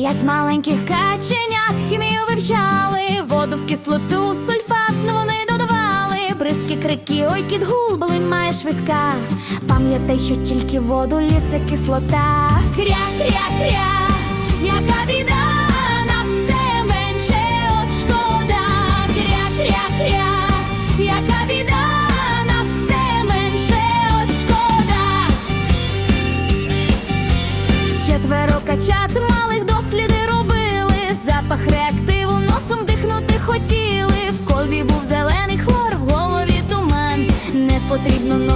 П'ять маленьких каченят хімію вивчали, воду в кислоту, сульфатну вони додавали. Бризки, крики, ой, кіт гул, блин має швидка. Пам'ятай, що тільки воду лє це кислота. Кря, кря, кря, яка біда,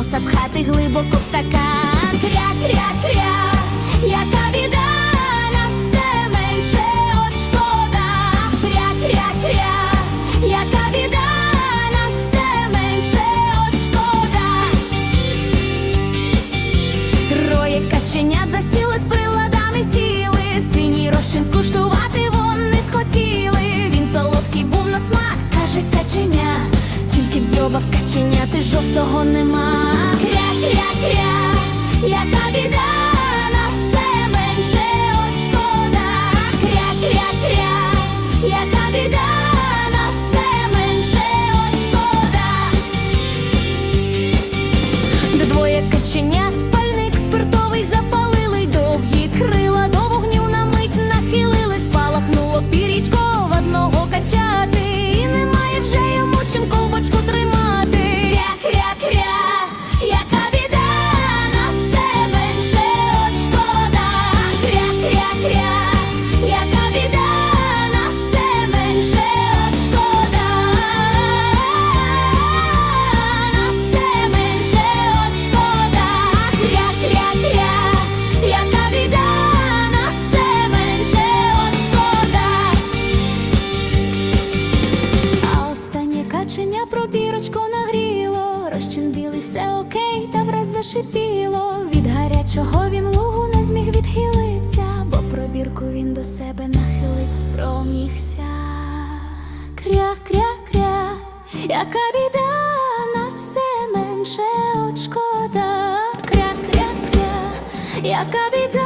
носа пхати глибоко в стакан. Кря, кря, кря, яка біда, на все менше от шкода. Кря, кря, яка біда, на все менше от шкода. Троє каченят за каченя про нагріло. Розчин білий, все окей, та враз зашипіло. Від гарячого він лугу не зміг відхилиться, бо пробірку він до себе нахилить спромігся. Кря, кря, кря, яка біда, нас все менше от шкода. Кря, кря, кря, яка біда,